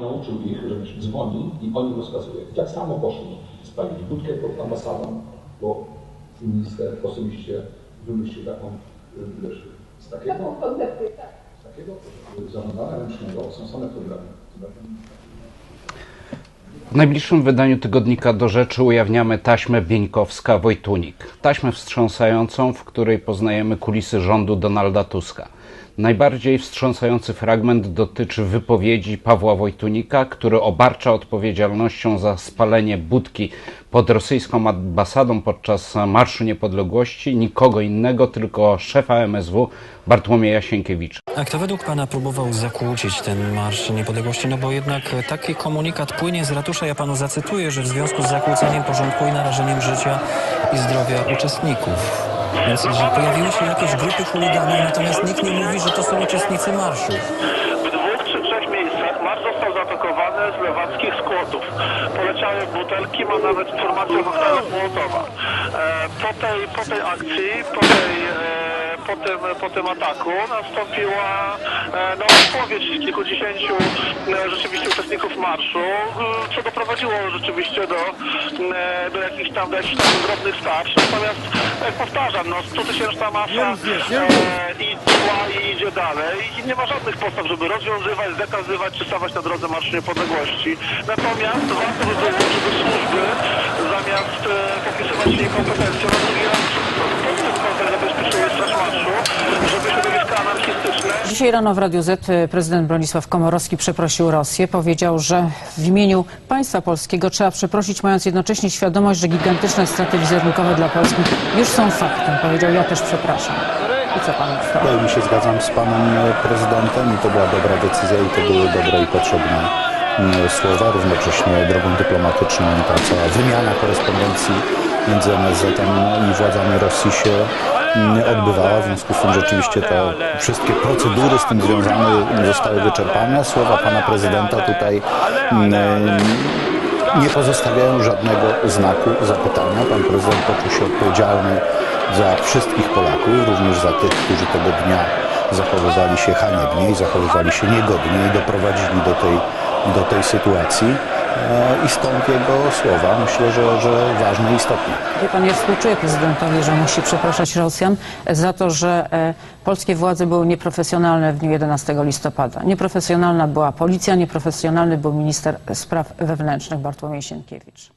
nauczył ich, że dzwoni i on im rozkazuje. I tak samo poszli. Spalili budkę pod ambasadą, bo minister osobiście wymyślił taką, y, wiesz, z takiego, z takiego zarządzania ręcznego są same programy. W najbliższym wydaniu tygodnika do rzeczy ujawniamy taśmę Bieńkowska-Wojtunik. Taśmę wstrząsającą, w której poznajemy kulisy rządu Donalda Tuska. Najbardziej wstrząsający fragment dotyczy wypowiedzi Pawła Wojtunika, który obarcza odpowiedzialnością za spalenie budki pod rosyjską ambasadą podczas Marszu Niepodległości nikogo innego, tylko szefa MSW Bartłomieja Sienkiewicza. A kto według pana próbował zakłócić ten Marsz Niepodległości? No bo jednak taki komunikat płynie z ratusza. Ja panu zacytuję, że w związku z zakłóceniem porządku i narażeniem życia i zdrowia uczestników. Więc że pojawiły się jakieś grupy chuliganów, natomiast nikt nie mówi, że to są uczestnicy marszu. W dwóch czy trzech miejscach marsz został zaatakowany z lewackich skłotów. Poleciały butelki, ma nawet informację o Mołotowa. E, po, tej, po tej akcji, po tej e, po tym, po tym ataku nastąpiła e, no, odpowiedź kilkudziesięciu e, rzeczywiście uczestników marszu, e, co doprowadziło rzeczywiście do, do jakichś tam, do jakichś tam drobnych starć. Natomiast, jak powtarzam, no 100 tysięczna masa i trwa i idzie dalej i nie ma żadnych podstaw, żeby rozwiązywać, zakazywać czy stawać na drodze Marszu Niepodległości. Natomiast warto by było, żeby służby zamiast popisywać się niekompetencją, na drugi raz pod tym kątem zabezpieczyły straż marszu, żeby środowiska anarchistyczne Dzisiaj rano w Radiu Z y, prezydent Bronisław Komorowski przeprosił Rosję. Powiedział, że w imieniu państwa polskiego trzeba przeprosić, mając jednocześnie świadomość, że gigantyczne straty wizerunkowe dla Polski już są faktem. Powiedział, ja też przepraszam. I co pan w to? pełni się zgadzam z panem prezydentem i to była dobra decyzja i to były dobre i potrzebne słowa. Równocześnie drogą dyplomatyczną ta cała wymiana korespondencji między MSZ-em i władzami Rosji się mm, odbywała. W związku z tym rzeczywiście te wszystkie procedury z tym związane zostały wyczerpane. Słowa pana prezydenta tutaj mm, nie pozostawiają żadnego znaku zapytania. Pan prezydent poczuł się odpowiedzialny za wszystkich Polaków, również za tych, którzy tego dnia zachowywali się haniebnie i zachowywali się niegodnie i doprowadzili do tej, do tej sytuacji. I stąd jego słowa myślę, że, że ważne i istotne. Wie pan, ja współczuję prezydentowi, że musi przepraszać Rosjan za to, że e, polskie władze były nieprofesjonalne w dniu 11 listopada. Nieprofesjonalna była policja, nieprofesjonalny był minister spraw wewnętrznych Bartłomiej Sienkiewicz.